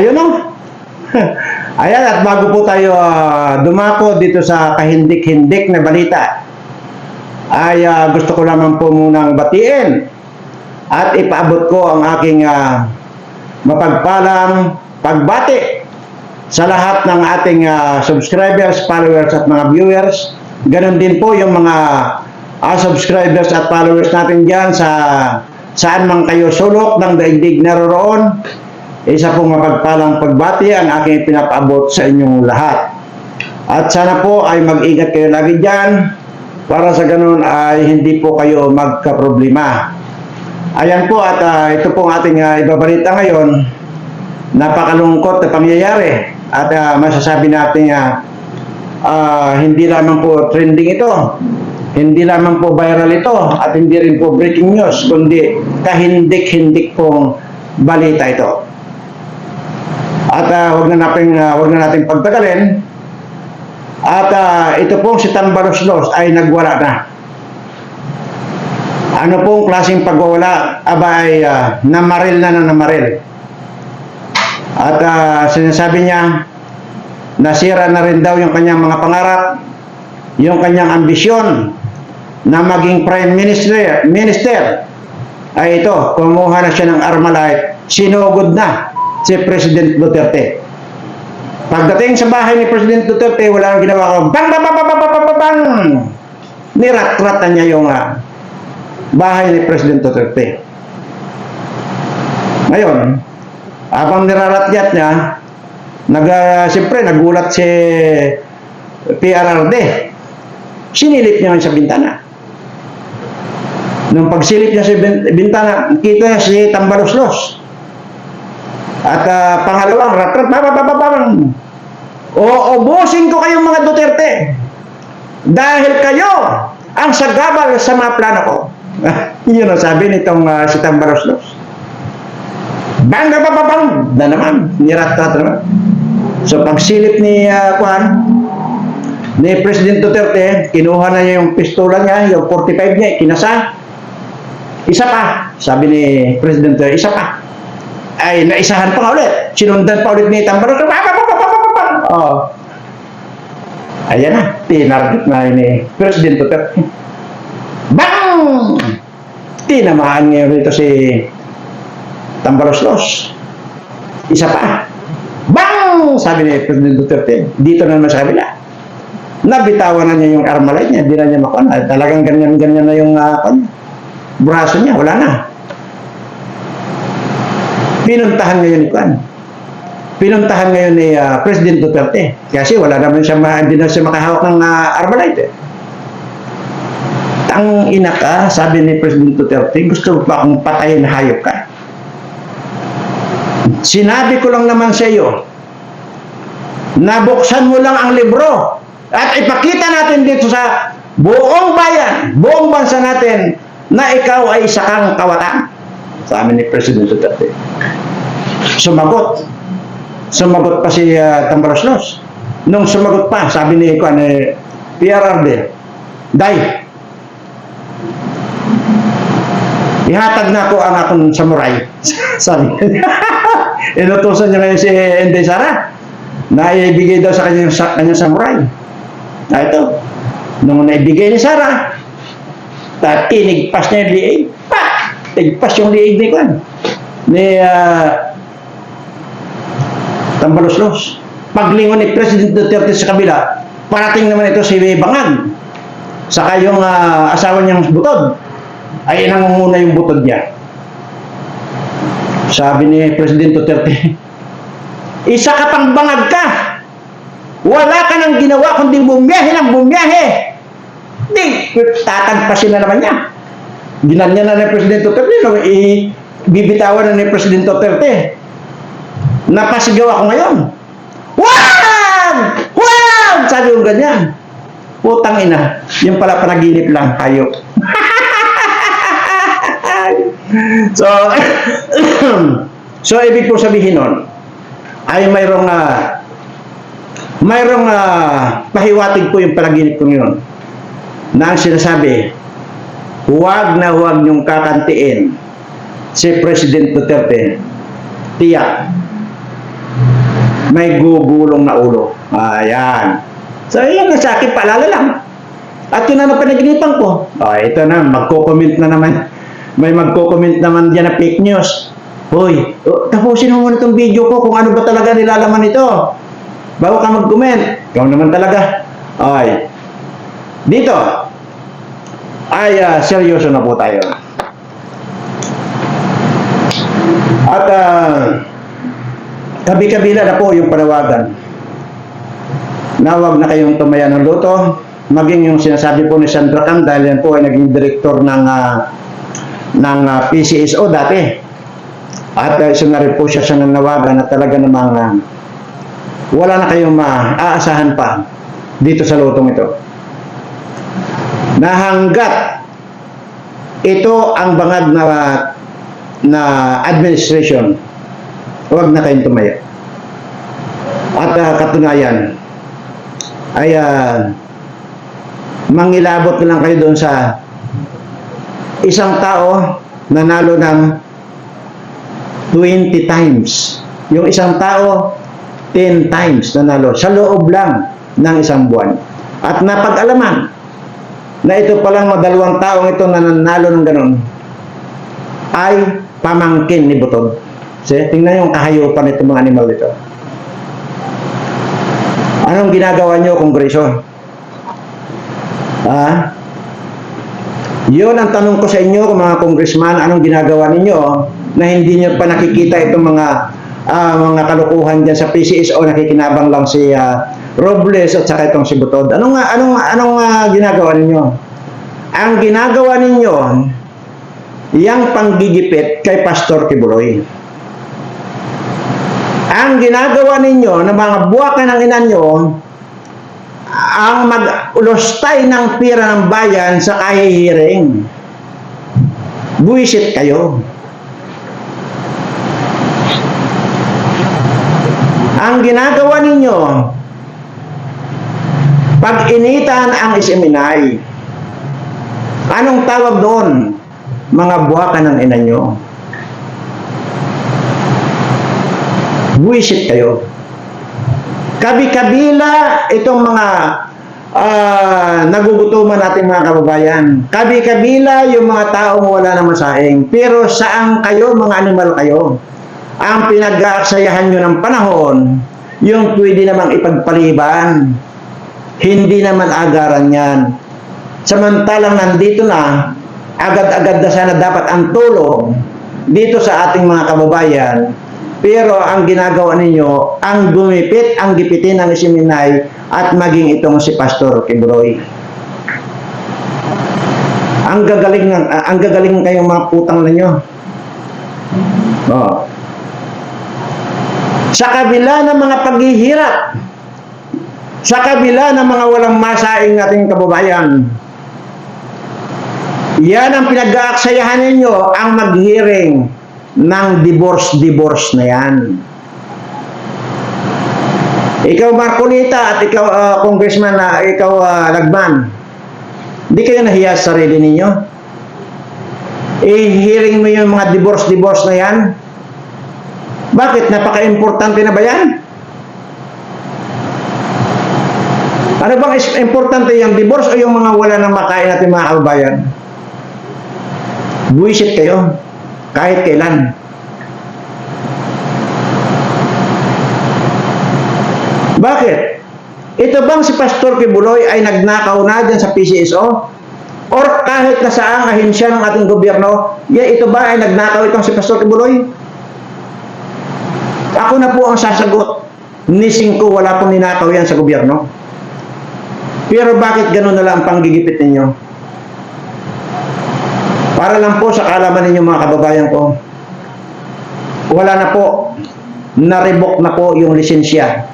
Ayun o. Ayan, at bago po tayo ah, dumako dito sa kahindik-hindik na balita, ay ah, gusto ko naman po munang batiin at ipaabot ko ang aking ah, mapagpalang pagbati sa lahat ng ating ah, subscribers, followers at mga viewers. Ganon din po yung mga ah, subscribers at followers natin dyan sa saan man kayo sulok ng daigdig naroroon. Isa pong mapagpalang pagbati ang aking pinapaabot sa inyong lahat. At sana po ay mag-ingat kayo lagi dyan para sa ganun ay hindi po kayo magka-problema. Ayan po at ah, ito pong ating ah, ibabalita ngayon. Napakalungkot na pangyayari at ah, masasabi natin ah, ah, hindi lamang po trending ito. Hindi lamang po viral ito at hindi rin po breaking news kundi kahindik-hindik pong balita ito. At ah, wag na natin ah, wag na nating pagtagalin. At ah, ito pong si Tambaroslos ay nagwala na. Ano pong klaseng pagwawala? Aba ay ah, namaril na na namaril. At ah, sinasabi niya, nasira na rin daw yung kanyang mga pangarap, yung kanyang ambisyon na maging prime minister, minister ay ito, kumuha na siya ng Armalite, sinugod na si President Duterte. Pagdating sa bahay ni President Duterte, wala nang ginawa ko. Bang, bang, bang, bang, bang, bang, bang, bang! Niratratan niya yung uh, bahay ni President Duterte. Ngayon, habang niraratyat niya, nag, uh, siyempre, nagulat si PRRD. Sinilip niya sa bintana. Nung pagsilip niya sa bintana, kita niya si Tambaloslos. At uh, pangalawang, ratrat, bababababang. Uubusin ko kayong mga Duterte. Dahil kayo ang sagabal sa mga plano ko. Yun ang sabi nitong uh, si Tambaloslos. Bang, bang, bang, bang, na naman, nirat-rat naman. So pagsilip ni uh, Juan, ni President Duterte, kinuha na niya yung pistola niya, yung 45 niya, kinasa. Isa pa, sabi ni President Duterte, isa pa. Ay, naisahan pa nga ulit. Sinundan pa ulit ni bang. Oh. Ayan na, tinarget na ni President Duterte. Bang! Tinamaan ngayon rito si Tambaloslos. Isa pa. Bang! Sabi ni President Duterte. Dito na naman sa kabila. Nabitawan na niya yung armalite niya. Di na niya makuha. Talagang ganyan-ganyan na yung uh, braso niya. Wala na. Pinuntahan ngayon ni Kwan. Pinuntahan ngayon ni ah, President Duterte. Kasi wala naman siya, hindi na siya makahawak ng uh, armalite. Eh. Tang ina ka, sabi ni President Duterte, gusto pa akong patayin hayop ka. Sinabi ko lang naman sa iyo, nabuksan mo lang ang libro at ipakita natin dito sa buong bayan, buong bansa natin na ikaw ay isa kang kawatan. Sabi ni President Duterte. Sumagot. Sumagot pa si uh, Tambaroslos. Nung sumagot pa, sabi ni Kwan, eh, PRRD, Day, ihatag na ako ang akong samurai. sabi. Inutusan niya ngayon si Inday Sara na ibigay daw sa kanyang, sa kanyang samurai. Na ito, nung naibigay ni Sara, ta tinigpas niya yung liig. Pak! Tigpas yung liig ni Kwan. Ni uh, Tambaloslos. Paglingon ni President Duterte sa kabila, parating naman ito si Bangag. Saka yung ah, asawa niyang butod, ay nangunguna yung butod niya. Sabi ni President Duterte, isa ka pang bangag ka. Wala ka nang ginawa kundi bumiyahe ng bumiyahe. Di, tatagpasin na naman niya. Ginanya na ni President Duterte, no, i bibitawan na ni President Duterte. Napasigaw ako ngayon. Wag! Wag! Sabi ko ganyan. Putang ina. Yung pala panaginip lang, hayop. so, so ibig po sabihin nun, ay mayroong uh, mayroong uh, pahiwatig po yung panaginip ko ngayon na ang sinasabi, huwag na huwag niyong kakantiin si President Duterte. Tiyak, may gugulong na ulo. Ayan. So, yan nga sa akin, paalala lang. At yun na na panaginipan ko. Oh, ito na, magko-comment na naman. May magko-comment naman dyan na fake news. Hoy, oh, tapusin mo muna itong video ko kung ano ba talaga nilalaman ito. Bago ka mag-comment. Ikaw naman talaga. Okay. Dito, ay ah, seryoso na po tayo. At ah, kabi-kabila na po yung panawagan. Nawag na kayong tumaya ng luto. Maging yung sinasabi po ni Sandra Cam dahil yan po ay naging direktor ng ah, ng ah, PCSO dati. At uh, isa na rin po siya sa nanawagan na talaga namang ah, wala na kayong maaasahan pa dito sa lutong ito. Na hanggat ito ang bangag na na administration, huwag na kayong tumaya. At ah, katunayan, ay ah, mangilabot na lang kayo doon sa isang tao nanalo ng 20 times. Yung isang tao, 10 times nanalo sa loob lang ng isang buwan. At napag-alaman na ito palang madalawang taong ito na nanalo ng ganun ay pamangkin ni Butod. See, tingnan yung kahayupan nitong mga animal dito. Anong ginagawa nyo, Kongreso? Ha? Yun ang tanong ko sa inyo, mga congressman, anong ginagawa ninyo na hindi nyo pa nakikita itong mga ah, mga kalukuhan dyan sa PCSO nakikinabang lang si ah, Robles at saka itong si Butod. Anong nga- anong anong ah, ginagawa ninyo? Ang ginagawa ninyo yang panggigipit kay Pastor Kibuloy. Ang ginagawa ninyo ng mga buwakan ng ina nyo ang mag-ulostay ng pira ng bayan sa kahihiring. Buisit kayo. Ang ginagawa ninyo, pag-initan ang iseminay. Anong tawag doon? Mga buwakan ng ina nyo. Buisit kayo. Kabi-kabila itong mga ah, nagugutuman nating mga kababayan. Kabi-kabila yung mga taong wala na masaing. Pero saan kayo, mga animal kayo? Ang pinag-aaksayahan nyo ng panahon, yung pwede namang ipagpaliban. Hindi naman agaran yan. Samantalang nandito na, agad-agad na sana dapat ang tulong dito sa ating mga kababayan. Pero ang ginagawa ninyo, ang gumipit, ang gipitin ng siminay at maging itong si Pastor Kibroy. Ang gagaling ng ang gagaling kayong mga putang ninyo. Oh. Sa kabila ng mga paghihirap, sa kabila ng mga walang masaing nating kababayan, yan ang pinag-aaksayahan ninyo ang mag-hearing ng divorce-divorce na yan. Ikaw Marcolita at ikaw ah, congressman na ikaw ah, Lagman, hindi kayo nahiya sa sarili ninyo? I-hearing mo yung mga divorce-divorce na yan? Bakit? Napaka-importante na ba yan? Ano bang importante yung divorce o yung mga wala nang makain natin mga kababayan? Buisit kayo. Kahit kailan. Bakit? Ito bang si Pastor Kibuloy ay nagnakaw na dyan sa PCSO? Or kahit na saang ahensya ng ating gobyerno, ya ito ba ay nagnakaw itong si Pastor Kibuloy? Ako na po ang sasagot. Nising ko wala pong ninakaw yan sa gobyerno. Pero bakit ganun na lang ang panggigipit ninyo? Para lang po sa kalaman ninyo mga kababayan ko, wala na po, na-revoke na po yung lisensya.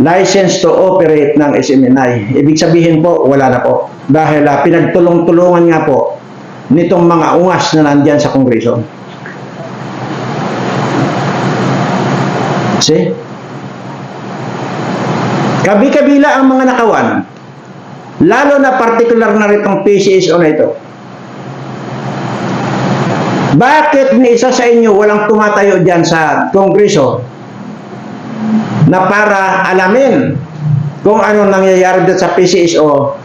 License to operate ng SMNI. Ibig sabihin po, wala na po. Dahil ah, pinagtulong-tulungan nga po nitong mga ungas na nandyan sa Kongreso. See? Kabi-kabila ang mga nakawan. Lalo na particular na ritong PCSO na ito. Bakit ni isa sa inyo walang tumatayo dyan sa Kongreso na para alamin kung ano nangyayari dito sa PCSO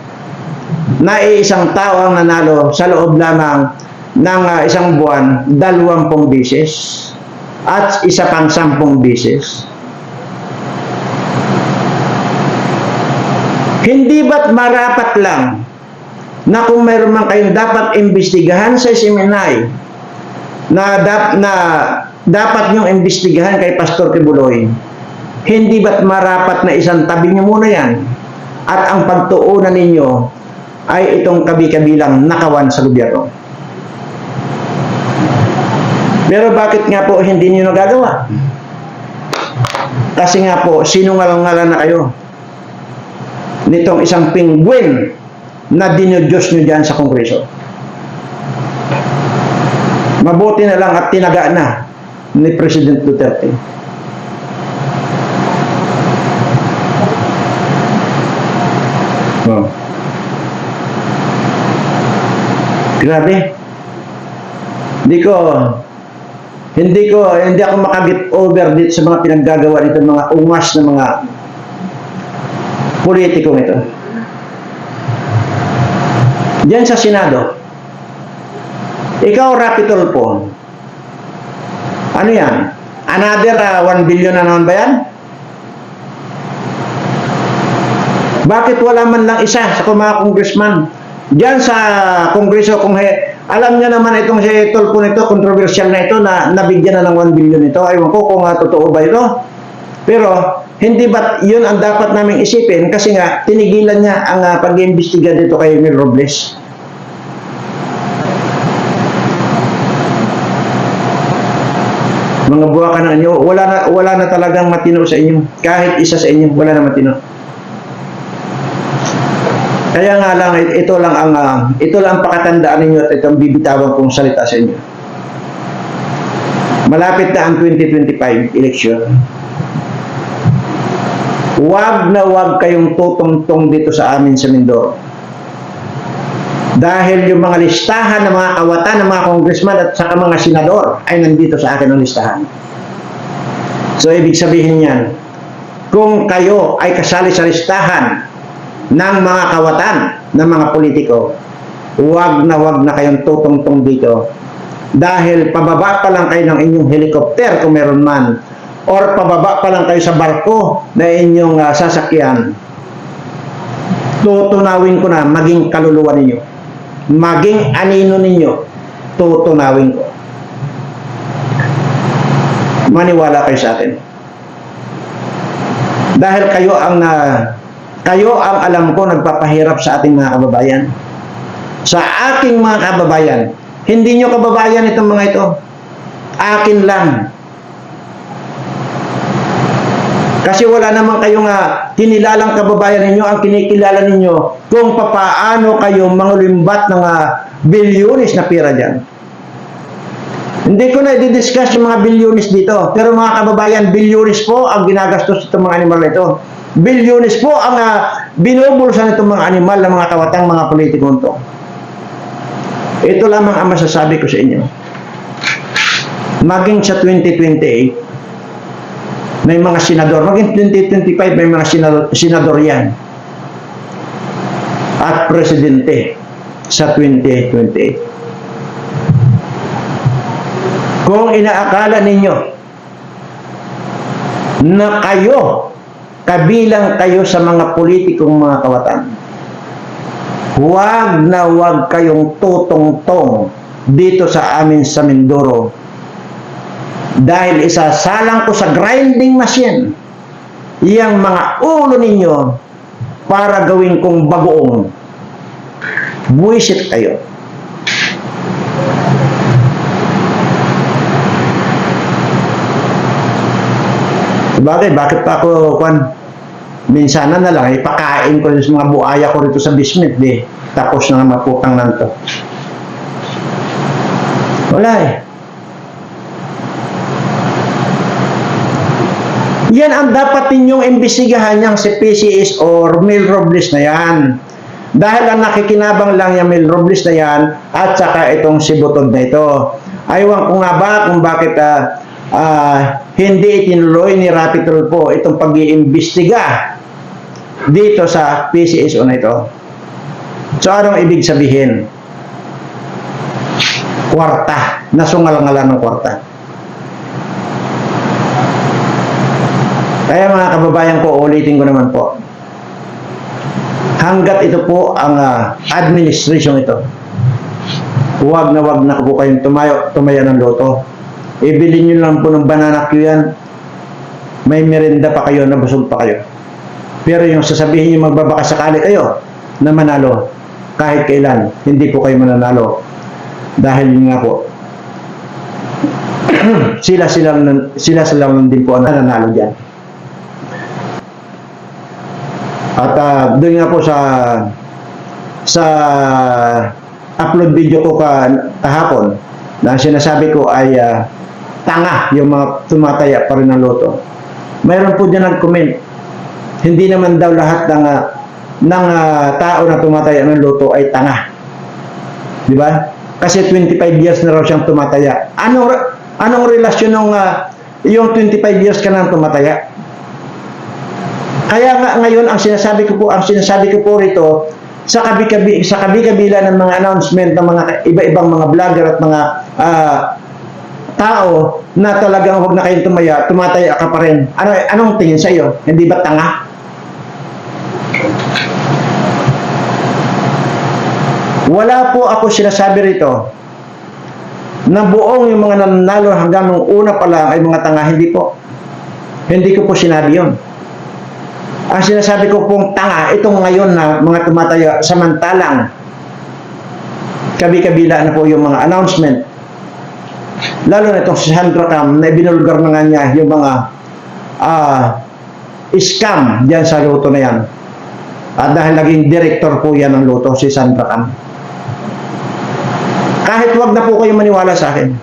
na isang tao ang nanalo sa loob lamang ng ah, isang buwan, dalawampung bisis at isa pang sampung bisis. Hindi ba't marapat lang na kung mayroon man kayong dapat imbestigahan sa seminay na, dap, na dapat niyong imbestigahan kay Pastor Kibuloy, hindi ba't marapat na isang tabi niyo muna yan at ang pagtuunan ninyo ay itong kabi-kabilang nakawan sa gobyerno. Pero bakit nga po hindi niyo nagagawa? Kasi nga po, sinungalangalan na kayo nitong isang pingwin na dinudyos nyo dyan sa Kongreso. Mabuti na lang at tinaga na ni President Duterte. Oh. Grabe. Hindi ko hindi ko hindi ako makagit over dito sa mga pinaggagawa nito mga ungas na mga politikong ito. Diyan sa Senado, ikaw Rapitol po, ano yan? Another uh, 1 billion na naman ba yan? Bakit wala man lang isa sa mga congressman? Diyan sa kongreso, kung he, alam niya naman itong si Tolpo nito, controversial na ito, na nabigyan na ng 1 billion ito. Aywan ko kung uh, totoo ba ito. Pero, hindi ba yun ang dapat naming isipin? Kasi nga, tinigilan niya ang uh, pag-iimbestiga dito kay Emil Robles. Mga buwa ka na inyo, wala na, wala na talagang matino sa inyo. Kahit isa sa inyo, wala na matino. Kaya nga lang, ito lang ang, uh, ito lang ang pakatandaan ninyo at itong bibitawan kong salita sa inyo. Malapit na ang 2025 election. Huwag na huwag kayong tutungtong dito sa amin sa Mindoro. Dahil yung mga listahan ng mga kawatan ng mga congressman at saka mga senador ay nandito sa akin ang listahan. So, ibig sabihin yan, kung kayo ay kasali sa listahan ng mga kawatan ng mga politiko, huwag na huwag na kayong tutungtong dito. Dahil pababa pa lang kayo ng inyong helicopter kung meron man, or pababa pa lang kayo sa barko na inyong uh, sasakyan, tutunawin ko na maging kaluluwa ninyo. Maging anino ninyo, tutunawin ko. Maniwala kayo sa akin. Dahil kayo ang uh, kayo ang alam ko nagpapahirap sa ating mga kababayan. Sa aking mga kababayan, hindi nyo kababayan itong mga ito. Akin lang. Kasi wala naman kayong uh, kinilalang kababayan ninyo ang kinikilala ninyo kung papaano kayo mangulimbat ng uh, bilyonis na pera dyan. Hindi ko na i-discuss yung mga bilyonis dito. Pero mga kababayan, bilyonis po ang ginagastos itong mga animal ito. Bilyonis po ang uh, binubulsan itong mga animal ng mga kawatang mga politiko ito. Ito lamang ang masasabi ko sa inyo. Maging sa 2028, may mga senador. Maging 2025, may mga senador yan. At presidente sa 2028. Kung inaakala ninyo na kayo, kabilang kayo sa mga politikong mga kawatan, huwag na huwag kayong tutong-tong dito sa amin sa Mindoro dahil isasalang ko sa grinding machine iyang mga ulo ninyo para gawin kong bagoong. Buwisit kayo. Bagay, bakit pa ako, kwan, minsanan na lang, ipakain ko sa mga buaya ko rito sa basement, di. Tapos na maputang nanto. Wala eh. Yan ang dapat ninyong imbestigahan yung si PCS or Mil Robles na yan. Dahil ang nakikinabang lang yung Mil Robles na yan at saka itong si Butod na ito. Aywan ko nga ba kung bakit uh, ah, hindi itinuloy ni Rapi Tulfo itong pag-iimbestiga dito sa PCSO na ito. So, anong ibig sabihin? Kwarta. Nasungal-ngalan ng kwarta. Kaya mga kababayan ko, ulitin ko naman po. Hanggat ito po ang ah, administration ito, huwag na huwag na po kayong tumayo, tumaya ng loto. Ibili nyo lang po ng banana Q yan. May merenda pa kayo, nabusog pa kayo. Pero yung sasabihin nyo magbabaka sakali kayo na manalo, kahit kailan, hindi po kayo mananalo. Dahil yun nga po, sila silang sila silang din po ang nananalo diyan. At ah, doon nga po sa sa upload video ko ka, kahapon na sinasabi ko ay ah, tanga yung mga tumataya pa rin ng loto. Mayroon po dyan nag-comment. Hindi naman daw lahat ng ah, ng ah, tao na tumataya ng loto ay tanga. Di ba? Kasi 25 years na raw siyang tumataya. Anong anong relasyon ng ah, yung 25 years ka nang tumataya? Kaya nga ngayon ang sinasabi ko po, ang sinasabi ko po rito sa kabi-kabi sa kabi-kabila ng mga announcement ng mga iba-ibang mga vlogger at mga ah, tao na talagang huwag na kayong tumaya, tumataya ka pa rin. Ano anong tingin sa iyo? Hindi ba tanga? Wala po ako sinasabi rito na buong yung mga nanalo hanggang nung una pa lang ay mga tanga. Hindi po. Hindi ko po sinabi yon. Ang sinasabi ko pong tanga, itong ngayon na mga tumataya samantalang kabi-kabila na po yung mga announcement. Lalo na itong si Sandra Cam na binulgar na nga niya yung mga ah, scam diyan sa luto na yan. At dahil naging director po yan ng luto, si Sandra Cam. Kahit wag na po kayo maniwala sa akin.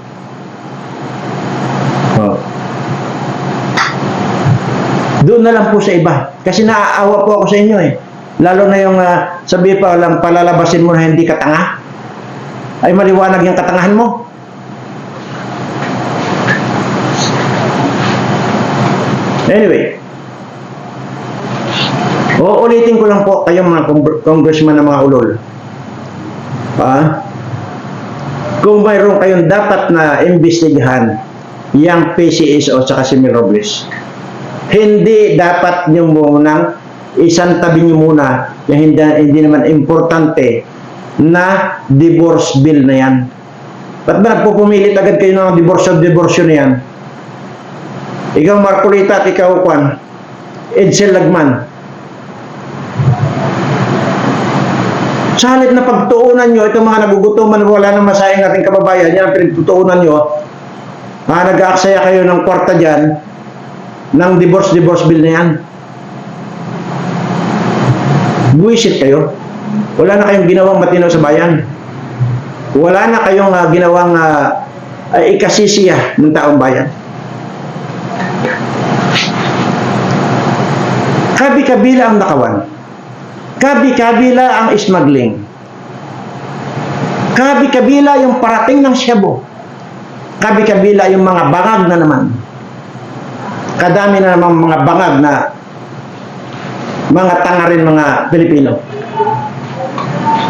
Oh. Doon na lang po sa iba. Kasi naaawa po ako sa inyo eh. Lalo na yung uh, sabi pa lang palalabasin mo na hindi ka tanga. Ay maliwanag yung katangahan mo. Anyway. Uulitin ko lang po kayong mga congr- congressman na mga ulol. Ha? Kung mayroon kayong dapat na imbestigahan yung PCSO sa si Mil Robles, hindi dapat nyo munang isang tabi nyo muna yung hindi, hindi naman importante na divorce bill na yan. Ba't ba nagpupumilit agad kayo ng divorce of divorce na yan? Ikaw Marcolita at ikaw Juan, Edsel Lagman. Sa halip na pagtuunan nyo, itong mga nagugutuman, wala nang masayang ating kababayan, yan ang pinagtutuunan nyo, ah, nag-aaksaya kayo ng kwarta dyan, ng divorce-divorce bill na yan. Buwisit kayo. Wala na kayong ginawang matino sa bayan. Wala na kayong ah, ginawang uh, ikasisiya ng taong bayan. Kabi-kabila ang nakawan. Kabi-kabila ang smuggling. Kabi-kabila yung parating ng Cebu. Kabi-kabila yung mga bangag na naman. Kadami na namang mga bangag na mga tanga rin mga Pilipino.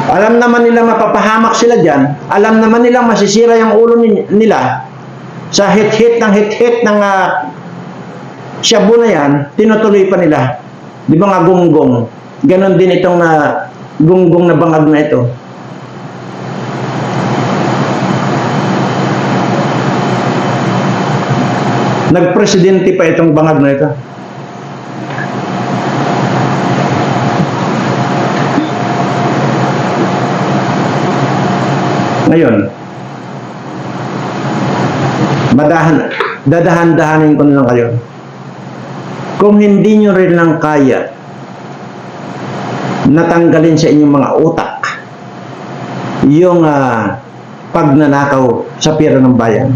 Alam naman nila mapapahamak sila dyan. Alam naman nila masisira yung ulo ni- nila sa hit-hit ng hit-hit ng uh, Cebu na yan, tinutuloy pa nila. Di ba nga gunggong? Ganon din itong na gunggong na bangag na ito. Nagpresidente pa itong bangag na ito. Ngayon, madahan, dadahan-dahanin ko na lang kayo. Kung hindi nyo rin lang kaya natanggalin sa inyong mga utak yung ah, pagnanakaw sa pera ng bayan.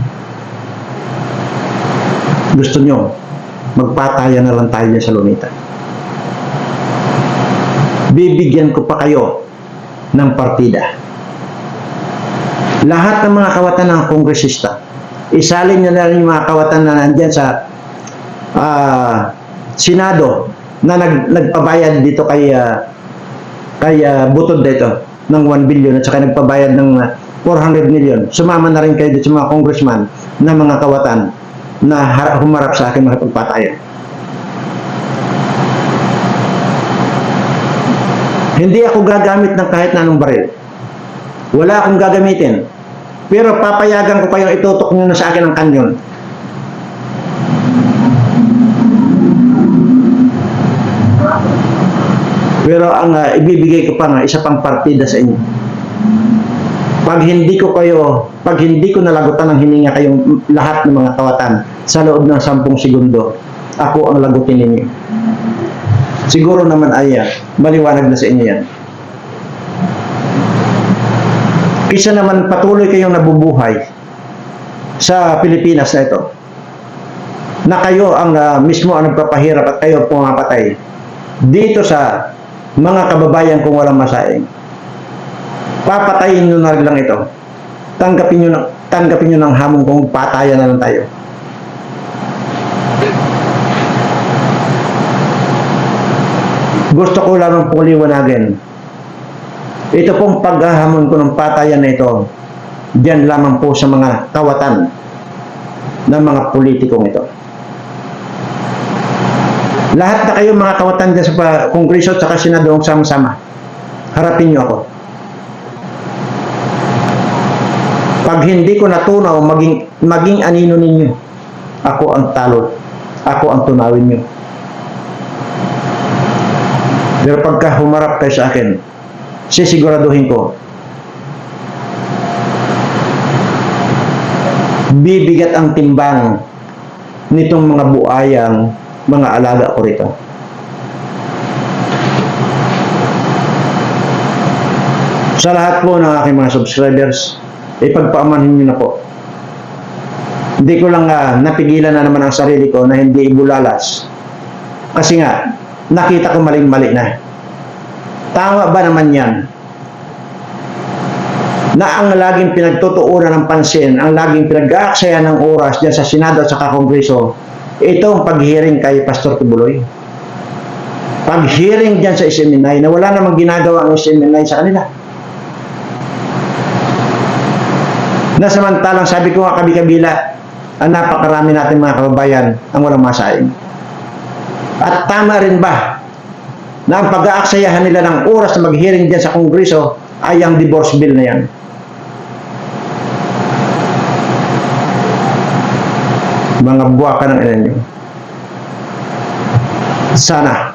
Gusto nyo, magpataya na lang tayo sa Lunita. Bibigyan ko pa kayo ng partida. Lahat ng mga kawatan ng kongresista, isalin nyo na rin yung mga kawatan na nandyan sa ah, Senado na nag, nagpabayad dito kay ah, kay ah, Butod dito ng 1 billion at saka nagpabayad ng ah, 400 million. Sumama na rin kayo dito sa mga congressman na mga kawatan na humarap sa akin mga pagpatayan. Hindi ako gagamit ng kahit na anong baril. Wala akong gagamitin. Pero papayagan ko kayong itutok nyo na sa akin ang kanyon. Pero ang ah, ibibigay ko pa nga, isa pang partida sa inyo. Pag hindi ko kayo, pag hindi ko nalagutan ng hininga kayong lahat ng mga kawatan sa loob ng 10 segundo, ako ang lagutin ninyo. Siguro naman ay ah, maliwanag na sa inyo yan. Kisa naman patuloy kayong nabubuhay sa Pilipinas na ito na kayo ang ah, mismo ang nagpapahirap at kayo pumapatay dito sa mga kababayan kung walang masaing. Papatayin nyo na lang ito. Tanggapin nyo, na, tanggapin nyo ng hamon kung patayan na lang tayo. Gusto ko lamang pong liwanagin. Ito pong paghahamon ko ng patayan na ito, diyan lamang po sa mga kawatan ng mga politikong ito. Lahat na kayo mga kawatan dyan sa Kongreso at saka Senado ang sama-sama. Harapin niyo ako. Pag hindi ko natunaw maging, maging anino ninyo, ako ang talo. Ako ang tunawin niyo. Pero pagka humarap kayo sa akin, sisiguraduhin ko, bibigat ang timbang nitong mga buayang mga alaga ko rito. Sa lahat po ng aking mga subscribers, ipagpaamanhin niyo na po. Hindi ko lang ah, napigilan na naman ang sarili ko na hindi ibulalas. Kasi nga, nakita ko maling-mali na. Tama ba naman yan? Na ang laging pinagtutuunan ng pansin, ang laging pinag-aaksaya ng oras dyan sa Senado at sa Kongreso, itong pag-hearing kay Pastor Kibuloy. Pag-hearing dyan sa SMNI na wala namang ginagawa ang SMNI sa kanila. Na samantalang sabi ko nga kabi-kabila, ang napakarami natin mga kababayan ang walang masaing. At tama rin ba na ang pag-aaksayahan nila ng oras na mag-hearing dyan sa Kongreso ay ang divorce bill na yan? Mga buwaka ng ilan nyo. Sana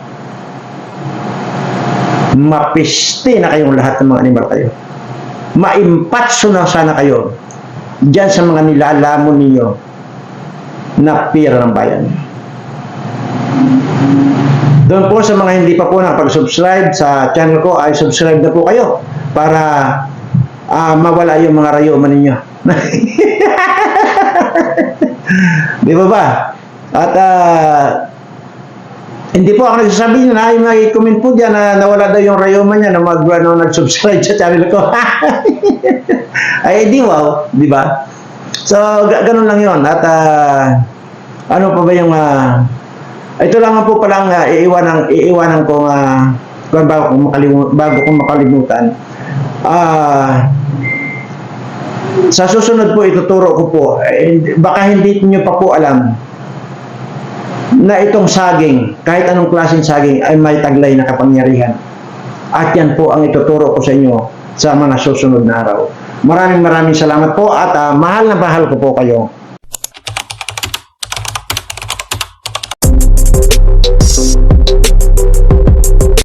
mapiste na kayong lahat ng mga animal kayo. Maimpatso na sana kayo dyan sa mga nilalamon ninyo na pira ng bayan. Doon po sa mga hindi pa po nakapag-subscribe sa channel ko ay subscribe na po kayo para ah, mawala yung mga rayuman ninyo. Di ba ba? At ah, hindi po ako nagsasabi na ay may comment po dyan na nawala daw yung rayuman niya na mag ano, nag-subscribe sa channel ko. ay di wow, di ba? So, ga- ganun lang yon At ah, ano pa ba yung ah, ito lang po palang uh, iiwanan iiwanan ko uh, bago ko makalimutan bago ko makalimutan. Ah sa susunod po ituturo ko po eh, baka hindi niyo pa po alam na itong saging kahit anong klaseng saging ay may taglay na kapangyarihan. At yan po ang ituturo ko sa inyo sa mga susunod na araw. Maraming maraming salamat po at ah, mahal na mahal ko po kayo.